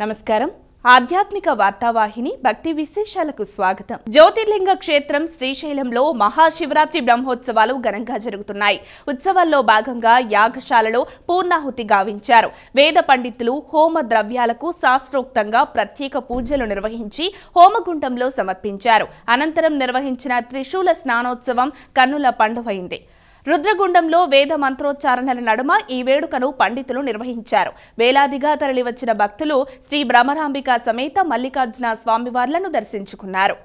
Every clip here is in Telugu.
నమస్కారం. ఆధ్యాత్మిక వార్తావాహిని భక్తి విశేషాలకు స్వాగతం. జ్యోతిర్లింగ క్షేత్రం శ్రీశైలంలో మహాశివరాత్రి బ్రహ్మోత్సవాలు ఘనంగా జరుగుతున్నాయి. ఉత్సవాల్లో భాగంగా యాగశాలలో పూర్ణాహుతి గావించారు. వేద పండితులు హోమ ద్రవ్యాలకు శాస్త్రోక్తంగా ప్రత్యేక పూజలు నిర్వహించి హోమగుండంలో సమర్పించారు. అనంతరం నిర్వహించిన త్రిశూల స్నానోత్సవం కన్నుల పండువైంది. రుద్రగుండంలో వేద మంత్రోచ్చారణల నడుమ ఈ వేడుకను పండితులు నిర్వహించారు. వేలాదిగా తరలివచ్చిన భక్తులు శ్రీ భ్రమరాంబిక సమేత మల్లికార్జున స్వామివార్లను దర్శించుకున్నారు.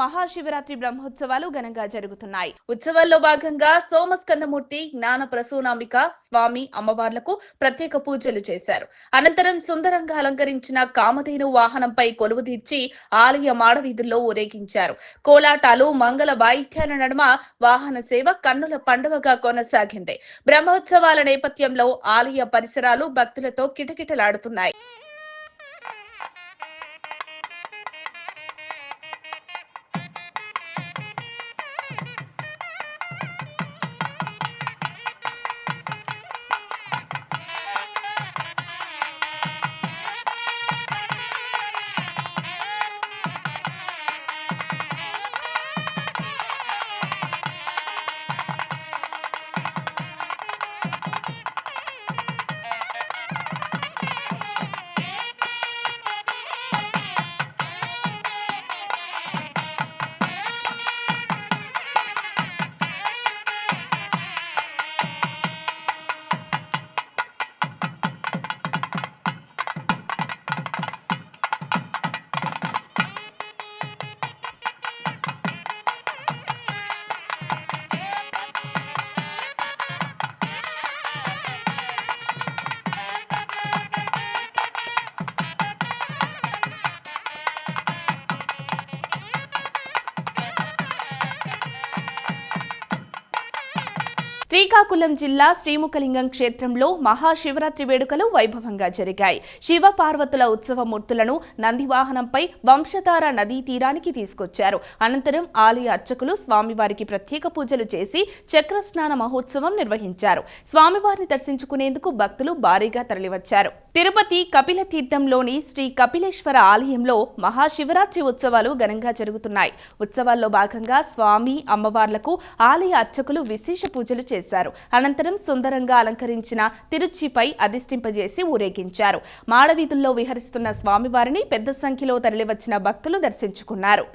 మహాశివరాత్రి బ్రహ్మోత్సవాలు ఘనంగా జరుగుతున్నాయి. ఉత్సవాల్లో భాగంగా సోమస్కందమూర్తి జ్ఞాన ప్రసూనామిక స్వామి అమ్మవార్లకు ప్రత్యేక పూజలు చేశారు. అనంతరం సుందరంగా అలంకరించిన కామధేను వాహనంపై కొలువుదీర్చి ఆలయ మాడవీధుల్లో ఊరేగించారు. కోలాటాలు మంగళ వాయిద్యాల నడుమ వాహన సేవ కన్నుల పండుగగా కొనసాగింది. బ్రహ్మోత్సవాల నేపథ్యంలో ఆలయ పరిసరాలు భక్తులతో కిటకిటలాడుతున్నాయి. శ్రీకాకుళం జిల్లా శ్రీముఖలింగం క్షేత్రంలో మహాశివరాత్రి వేడుకలు వైభవంగా జరిగాయి. శివ పార్వతుల ఉత్సవ మూర్తులను నందివాహనంపై వంశధార నదీ తీరానికి తీసుకొచ్చారు. అనంతరం ఆలయ అర్చకులు స్వామివారికి ప్రత్యేక పూజలు చేసి చక్రస్నాన మహోత్సవం నిర్వహించారు. స్వామివారిని దర్శించుకునేందుకు భక్తులు భారీగా తరలివచ్చారు. తిరుపతి కపిల తీర్థంలోని శ్రీ కపిలేశ్వర ఆలయంలో మహాశివరాత్రి ఉత్సవాలు ఘనంగా జరుగుతున్నాయి. ఉత్సవాల్లో భాగంగా స్వామి అమ్మవార్లకు ఆలయ అర్చకులు విశేష పూజలు చేశారు. అనంతరం సుందరంగా అలంకరించిన తిరుచిపై అధిష్టింపజేసి ఊరేగించారు. మాడవీధుల్లో విహరిస్తున్న స్వామివారిని పెద్ద సంఖ్యలో తరలివచ్చిన భక్తులు దర్శించుకున్నారు.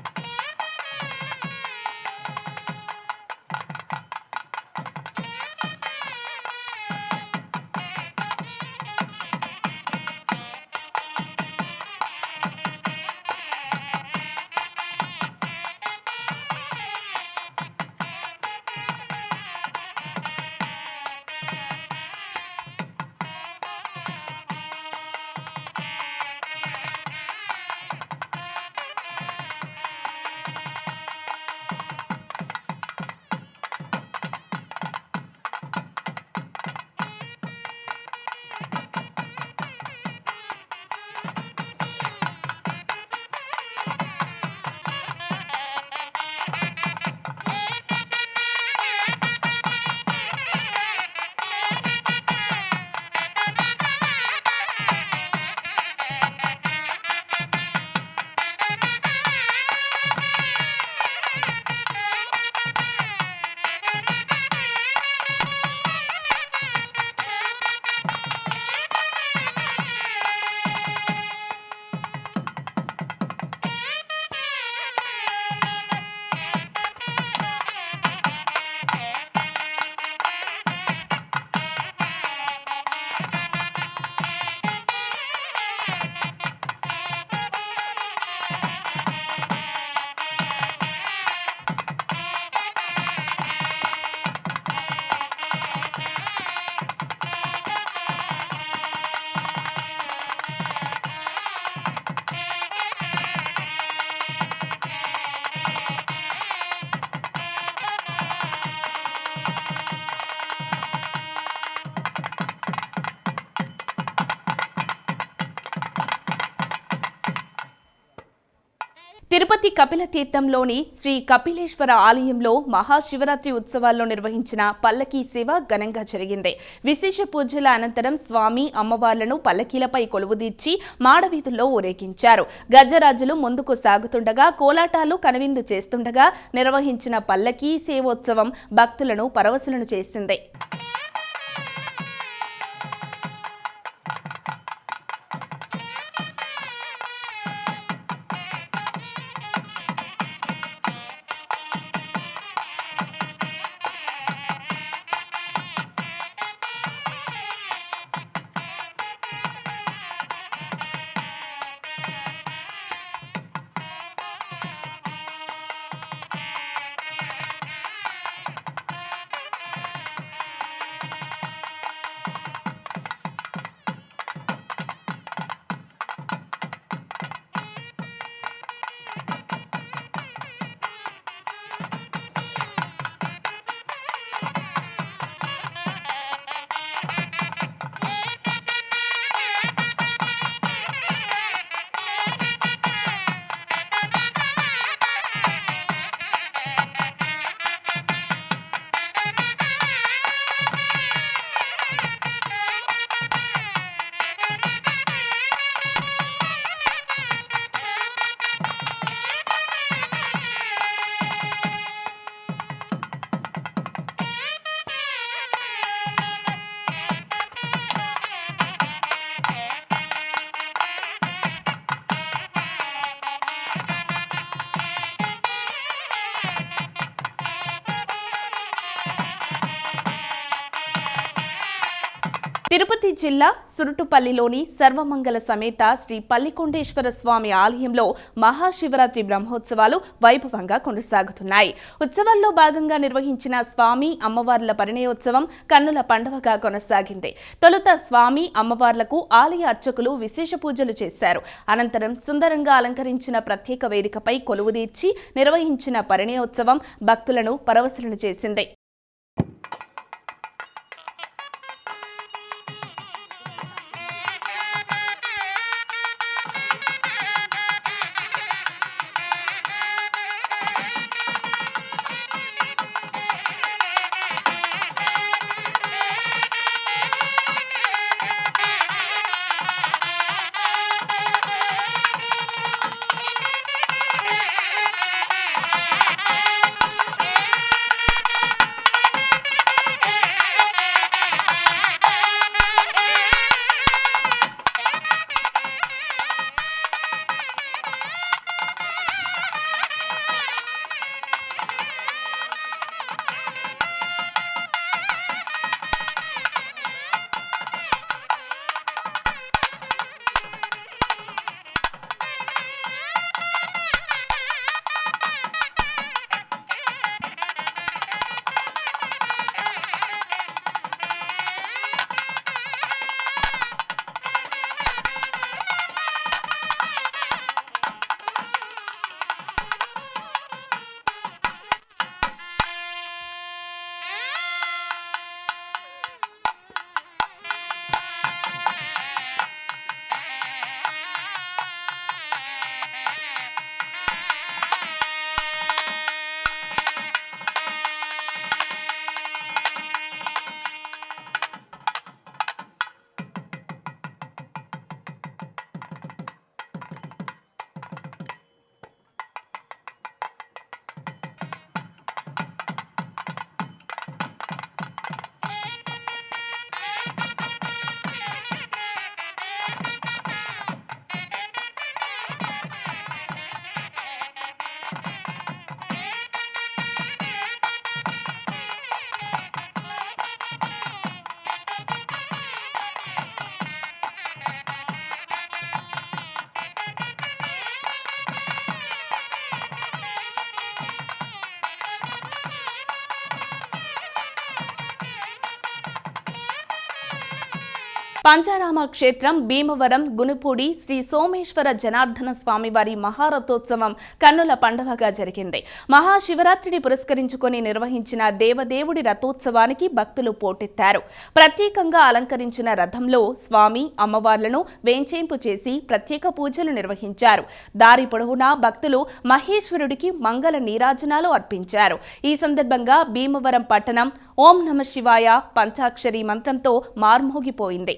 తిరుపతి కపిల తీర్థంలోని శ్రీ కపిలేశ్వర ఆలయంలో మహాశివరాత్రి ఉత్సవాల్లో నిర్వహించిన పల్లకీ సేవ ఘనంగా జరిగింది. విశేష పూజల అనంతరం స్వామి అమ్మవార్లను పల్లకీలపై కొలువుదీర్చి మాడవీధుల్లో ఊరేగించారు. గజరాజులు ముందుకు సాగుతుండగా కోలాటాలు కనువిందు చేస్తుండగా నిర్వహించిన పల్లకీ సేవోత్సవం భక్తులను పరవశులను చేసింది. జిల్లా సురుటుపల్లిలోని సర్వమంగళ సమేత శ్రీ పల్లికొండేశ్వర స్వామి ఆలయంలో మహాశివరాత్రి బ్రహ్మోత్సవాలు వైభవంగా కొనసాగుతున్నాయి. ఉత్సవాల్లో భాగంగా నిర్వహించిన స్వామి అమ్మవార్ల పరిణయోత్సవం కన్నుల పండవగా కొనసాగింది. తొలుత స్వామి అమ్మవార్లకు ఆలయ అర్చకులు విశేష పూజలు చేశారు. అనంతరం సుందరంగా అలంకరించిన ప్రత్యేక వేదికపై కొలువుదీర్చి నిర్వహించిన పరిణయోత్సవం భక్తులను పరవశులను చేసింది. పంచారామ క్షేత్రం భీమవరం గునుపూడి శ్రీ సోమేశ్వర జనార్దన స్వామి వారి మహారథోత్సవం కన్నుల పండుగగా జరిగింది. మహాశివరాత్రిని పురస్కరించుకొని నిర్వహించిన దేవదేవుడి రథోత్సవానికి భక్తులు పోటెత్తారు. ప్రత్యేకంగా అలంకరించిన రథంలో స్వామి అమ్మవార్లను వేంచేంపు చేసి ప్రత్యేక పూజలు నిర్వహించారు. దారి పొడవునా భక్తులు మహేశ్వరుడికి మంగళ నీరాజనాలు అర్పించారు. ఈ సందర్భంగా భీమవరం పట్టణం ఓం నమ శివాయ పంచాక్షరి మంత్రంతో మార్మోగిపోయింది.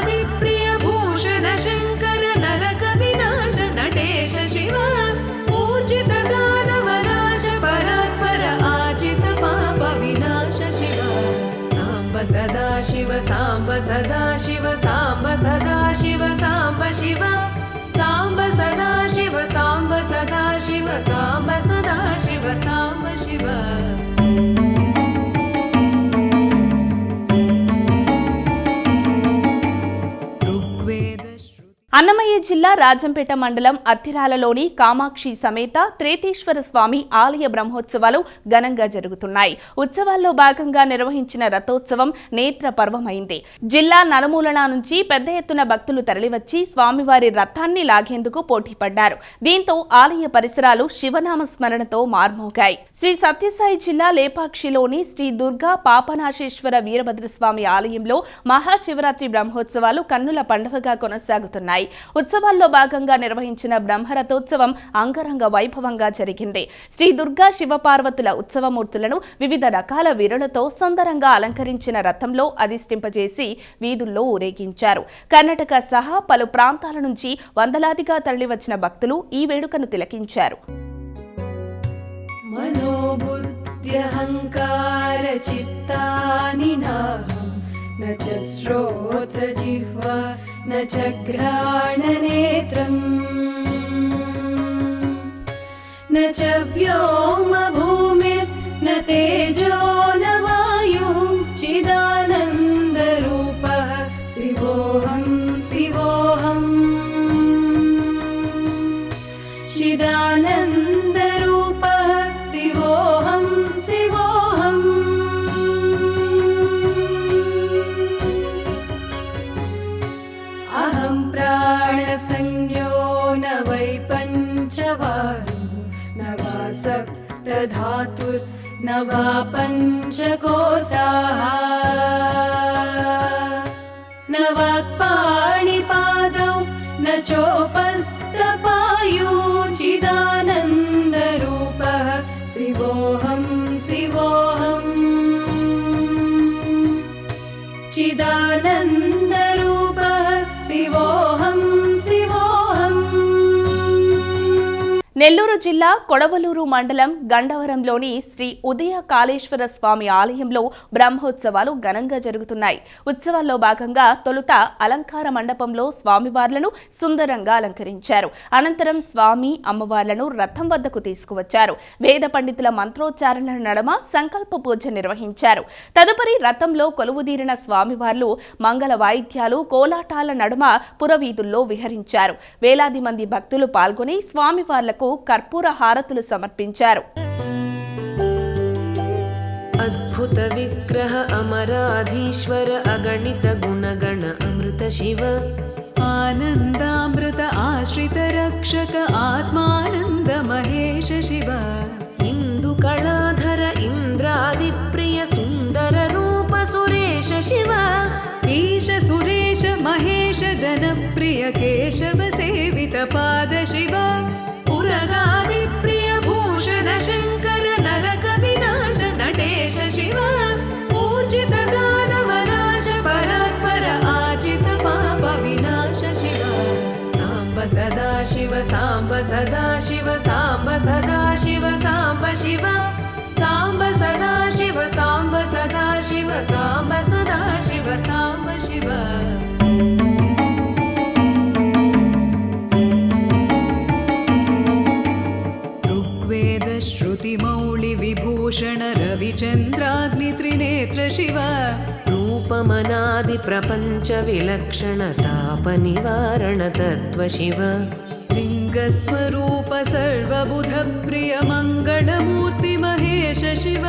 ऊर्जित दानवनाश परात्पर आजित पाप विनाश शिव साम्ब सदा शिव साम्ब सदा शिव साम्ब सदा शिव साम्ब शिव साम्ब सदा शिव साम्ब सदा शिव शिव అన్నమయ్య జిల్లా రాజంపేట మండలం అత్తిరాలలోని కామాక్షి సమేత త్రేతేశ్వర స్వామి ఆలయ బ్రహ్మోత్సవాలు ఘనంగా జరుగుతున్నాయి. ఉత్సవాల్లో భాగంగా నిర్వహించిన రథోత్సవం నేత్ర పర్వమైంది. జిల్లా నలుమూలల నుంచి పెద్ద ఎత్తున భక్తులు తరలివచ్చి స్వామివారి రథాన్ని లాగేందుకు పోటీపడ్డారు. దీంతో ఆలయ పరిసరాలు శివనామ స్మరణతో మార్మోగాయి. శ్రీ సత్యసాయి జిల్లా లేపాక్షిలోని శ్రీ దుర్గా పాపనాశేశ్వర వీరభద్రస్వామి ఆలయంలో మహాశివరాత్రి బ్రహ్మోత్సవాలు కన్నుల పండుగగా కొనసాగుతున్నాయి. ఉత్సవాల్లో భాగంగా నిర్వహించిన బ్రహ్మరథోత్సవం అంగరంగ వైభవంగా జరిగింది శ్రీ దుర్గా శివపార్వతుల ఉత్సవమూర్తులను వివిధ రకాల వీరులతో సుందరంగా అలంకరించిన రథంలో అధిష్టింపజేసి వీధుల్లో ఊరేగించారు కర్ణాటక సహా పలు ప్రాంతాల నుంచి వందలాదిగా తరలివచ్చిన భక్తులు ఈ వేడుకను తిలకించారు मनोबुद्ध्यहङ्कारचित्तानि नाहं न च श्रोत्रजिह्वा न च घ्राणनेत्रम् न च व्योमभूमिर्न तेजो न न वै पञ्चवायु न वा सप्तधातुर्न वा पञ्चकोशाः न वाक्पाणिपादौ न चोपस्तपायुचिदानन्दरूपः शिवोऽहं शिवोऽहम् चिदानन्दरूपः నెల్లూరు జిల్లా కొడవలూరు మండలం గండవరంలోని శ్రీ ఉదయ కాళేశ్వర స్వామి ఆలయంలో బ్రహ్మోత్సవాలు ఘనంగా జరుగుతున్నాయి. ఉత్సవాల్లో భాగంగా తొలుత అలంకార మండపంలో స్వామివార్లను సుందరంగా అలంకరించారు. అనంతరం స్వామి అమ్మవార్లను రథం వద్దకు తీసుకువచ్చారు. వేద పండితుల మంత్రోచ్చారణ నడమ సంకల్ప పూజ నిర్వహించారు. తదుపరి రథంలో కొలువుదీరిన స్వామివార్లు మంగళ వాయిద్యాలు కోలాటాల నడుమ పురవీధుల్లో విహరించారు. వేలాది మంది భక్తులు పాల్గొని స్వామివార్లకు కర్పూర హారతులు సమర్పించారు. అద్భుత విగ్రహ అమరాధీశ్వర అగణిత గుణగణ అమృత శివ. ఆనందామృత ఆశ్రిత రక్షక ఆత్మానంద మహేష శివ. ఇందు కళాధర ఇంద్రాది ప్రియ సుందర రూప సురేష శివ. ఈశ సురేష మహేష జనప్రియ కేశవ సేవిత పాద శివ. पुरगादिप्रिय भूषण शङ्कर नरक विनाश नटेश शिव। ऊर्जित दानवनाश परात्पर आजित पाप विनाश शिव। साम्ब सदा शिव साम्ब सदा शिव साम्ब सदा शिव साम्ब शिव। साम्ब सदा शिव साम्ब सदा शिव साम्ब सदा शिव साम्ब शिव। भूषण रविचन्द्राग्नित्रिनेत्र शिव। रूपमनादिप्रपञ्चविलक्षणतापनिवारणतत्त्वशिव लिङ्गस्वरूप सर्वबुधप्रियमङ्गलमूर्ति महेश शिव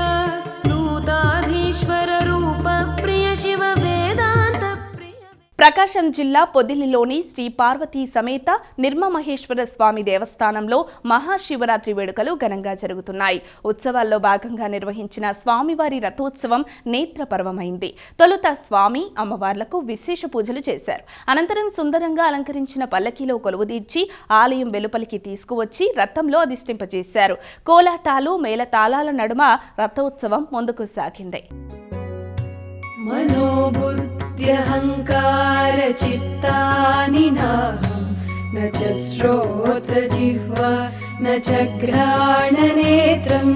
ప్రకాశం జిల్లా పొదిలిలోని శ్రీ పార్వతీ సమేత నిర్మమహేశ్వర స్వామి దేవస్థానంలో మహాశివరాత్రి వేడుకలు ఘనంగా జరుగుతున్నాయి. ఉత్సవాల్లో భాగంగా నిర్వహించిన స్వామివారి రథోత్సవం నేత్రపర్వమైంది. తొలుత స్వామి అమ్మవార్లకు విశేష పూజలు చేశారు. అనంతరం సుందరంగా అలంకరించిన పల్లకీలో కొలువుదీర్చి ఆలయం వెలుపలికి తీసుకువచ్చి రథంలో అధిష్టింపజేశారు కోలాటాలు మేళతాళాల నడుమ రథోత్సవం ముందుకు సాగింది. मनोबुद्ध्यहङ्कारचित्तानि नाहं। न च श्रोत्रजिह्वा न च घ्राणनेत्रम्।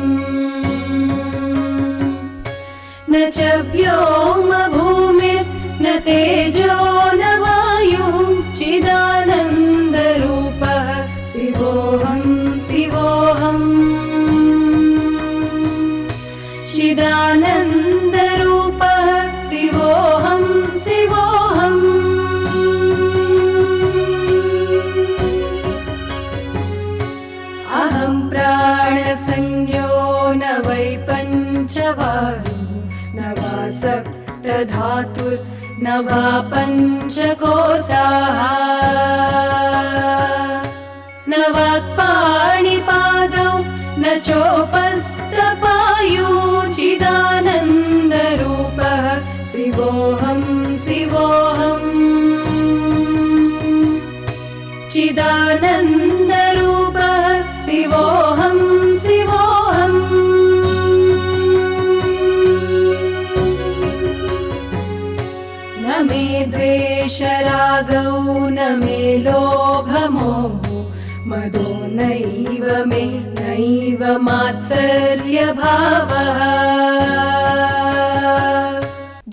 न च व्योमभूमिर्न तेजो वा पञ्चकोशाः न वाक्पाणिपादौ न चोपस्तपायुचिदानन्दरूपः शिवोऽहं। शिवोऽहम् चिदानन्दरूपः द्वेषरागौ न मे लोभमोहो मदो नैव मे नैव मात्सर्यभावः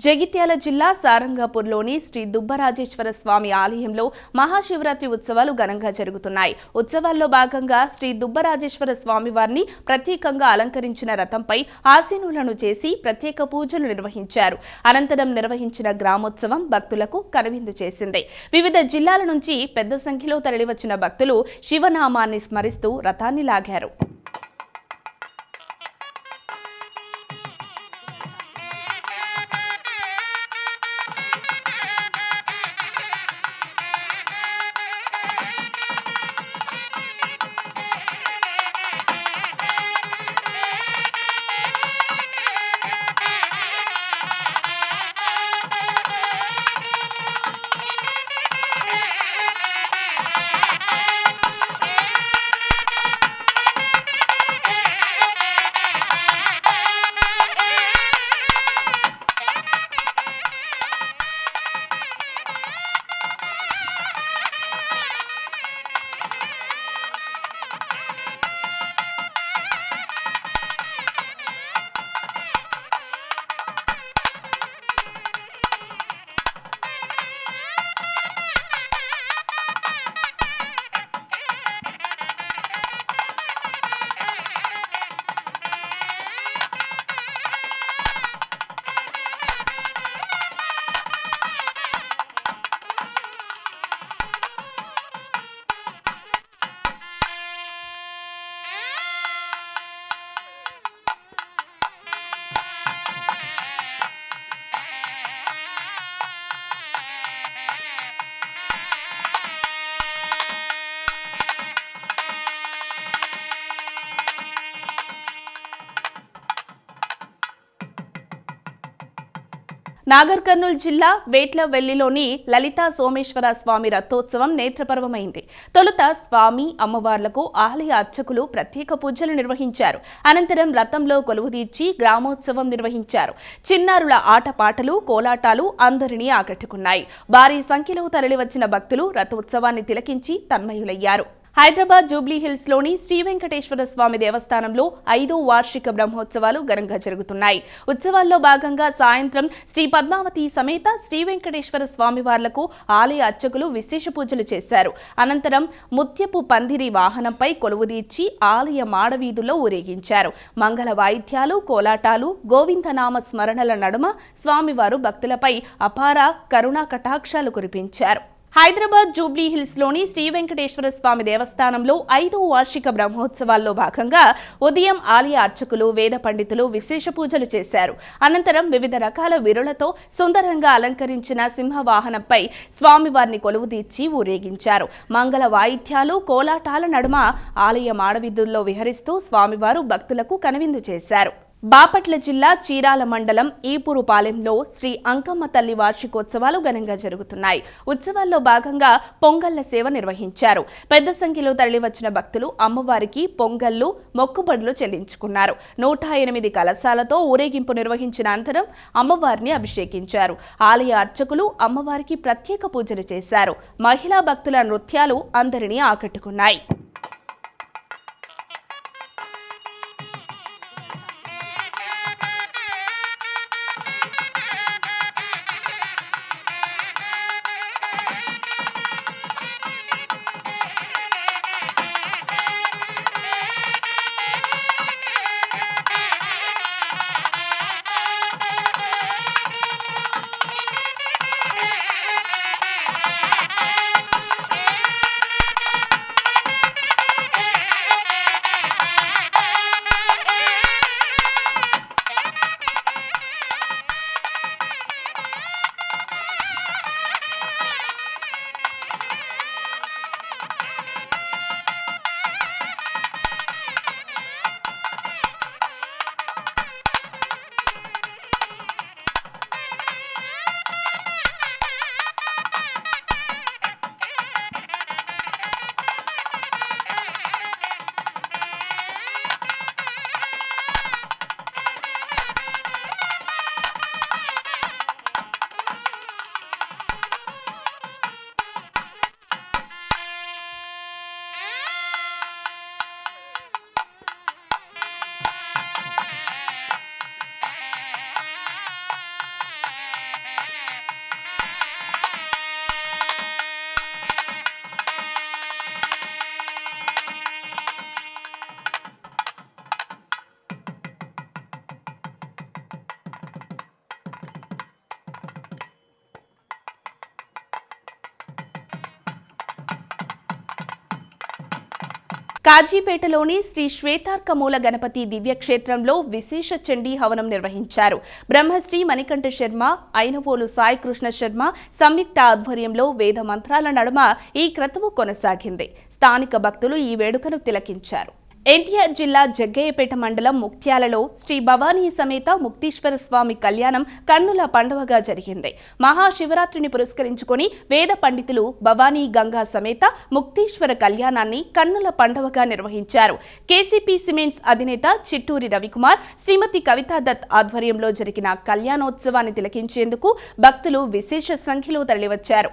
జగిత్యాల జిల్లా సారంగాపూర్లోని శ్రీ దుబ్బరాజేశ్వర స్వామి ఆలయంలో మహాశివరాత్రి ఉత్సవాలు ఘనంగా జరుగుతున్నాయి. ఉత్సవాల్లో భాగంగా శ్రీ దుబ్బరాజేశ్వర స్వామి వారిని ప్రత్యేకంగా అలంకరించిన రథంపై ఆసీనులను చేసి ప్రత్యేక పూజలు నిర్వహించారు. అనంతరం నిర్వహించిన గ్రామోత్సవం భక్తులకు కనువిందు చేసింది. వివిధ జిల్లాల నుంచి పెద్ద సంఖ్యలో తరలివచ్చిన భక్తులు శివనామాన్ని స్మరిస్తూ రథాన్ని లాగారు. నాగర్ కర్నూలు జిల్లా వేట్లవెల్లిలోని లలితా సోమేశ్వర స్వామి రథోత్సవం నేత్రపర్వమైంది. తొలుత స్వామి అమ్మవార్లకు ఆలయ అర్చకులు ప్రత్యేక పూజలు నిర్వహించారు. అనంతరం రథంలో కొలువుదీర్చి గ్రామోత్సవం నిర్వహించారు. చిన్నారుల ఆటపాటలు కోలాటాలు అందరినీ ఆకట్టుకున్నాయి. భారీ సంఖ్యలో తరలివచ్చిన భక్తులు రథోత్సవాన్ని తిలకించి తన్మయులయ్యారు. హైదరాబాద్ జూబ్లీ లోని శ్రీ వెంకటేశ్వర స్వామి దేవస్థానంలో ఐదో వార్షిక బ్రహ్మోత్సవాలు ఘనంగా జరుగుతున్నాయి. ఉత్సవాల్లో భాగంగా సాయంత్రం శ్రీ పద్మావతి సమేత శ్రీ వెంకటేశ్వర స్వామివార్లకు ఆలయ అర్చకులు విశేష పూజలు చేశారు. అనంతరం ముత్యపు పందిరి వాహనంపై కొలువుదీర్చి ఆలయ మాడవీధుల్లో ఊరేగించారు. మంగళ వాయిద్యాలు కోలాటాలు గోవిందనామ స్మరణల నడుమ స్వామివారు భక్తులపై అపార కరుణా కటాక్షాలు కురిపించారు. హైదరాబాద్ జూబ్లీ హిల్స్లోని శ్రీ వెంకటేశ్వర స్వామి దేవస్థానంలో ఐదో వార్షిక బ్రహ్మోత్సవాల్లో భాగంగా ఉదయం ఆలయ అర్చకులు వేద పండితులు విశేష పూజలు చేశారు. అనంతరం వివిధ రకాల విరులతో సుందరంగా అలంకరించిన సింహవాహనంపై స్వామివారిని కొలువుదీర్చి ఊరేగించారు. మంగళ వాయిద్యాలు కోలాటాల నడుమ ఆలయ మాడవిధుల్లో విహరిస్తూ స్వామివారు భక్తులకు కనువిందు చేశారు. బాపట్ల జిల్లా చీరాల మండలం ఈపురుపాలెంలో శ్రీ అంకమ్మ తల్లి వార్షికోత్సవాలు ఘనంగా జరుగుతున్నాయి. ఉత్సవాల్లో భాగంగా పొంగళ్ళ సేవ నిర్వహించారు. పెద్ద సంఖ్యలో తరలివచ్చిన భక్తులు అమ్మవారికి పొంగళ్ళు మొక్కుబడులు చెల్లించుకున్నారు. నూట ఎనిమిది కలశాలతో ఊరేగింపు నిర్వహించిన అనంతరం అమ్మవారిని అభిషేకించారు. ఆలయ అర్చకులు అమ్మవారికి ప్రత్యేక పూజలు చేశారు. మహిళా భక్తుల నృత్యాలు అందరినీ ఆకట్టుకున్నాయి. కాజీపేటలోని శ్రీ శ్వేతార్కమూల గణపతి దివ్యక్షేత్రంలో విశేష చండీ హవనం నిర్వహించారు. బ్రహ్మశ్రీ మణికంఠ శర్మ అయినపోలు సాయి కృష్ణ శర్మ సంయుక్త ఆధ్వర్యంలో వేద మంత్రాల నడుమ ఈ క్రతువు కొనసాగింది. స్థానిక భక్తులు ఈ వేడుకను తిలకించారు. ఎన్టీఆర్ జిల్లా జగ్గయ్యపేట మండలం ముక్త్యాలలో శ్రీ భవానీ సమేత ముక్తీశ్వర స్వామి కళ్యాణం కన్నుల పండుగగా జరిగింది. మహాశివరాత్రిని పురస్కరించుకొని వేద పండితులు భవానీ గంగా సమేత ముక్తీశ్వర కళ్యాణాన్ని కన్నుల పండవగా నిర్వహించారు. కేసీపీ సిమెంట్స్ అధినేత చిట్టూరి రవికుమార్ శ్రీమతి కవితా దత్ ఆధ్వర్యంలో జరిగిన కళ్యాణోత్సవాన్ని తిలకించేందుకు భక్తులు విశేష సంఖ్యలో తరలివచ్చారు.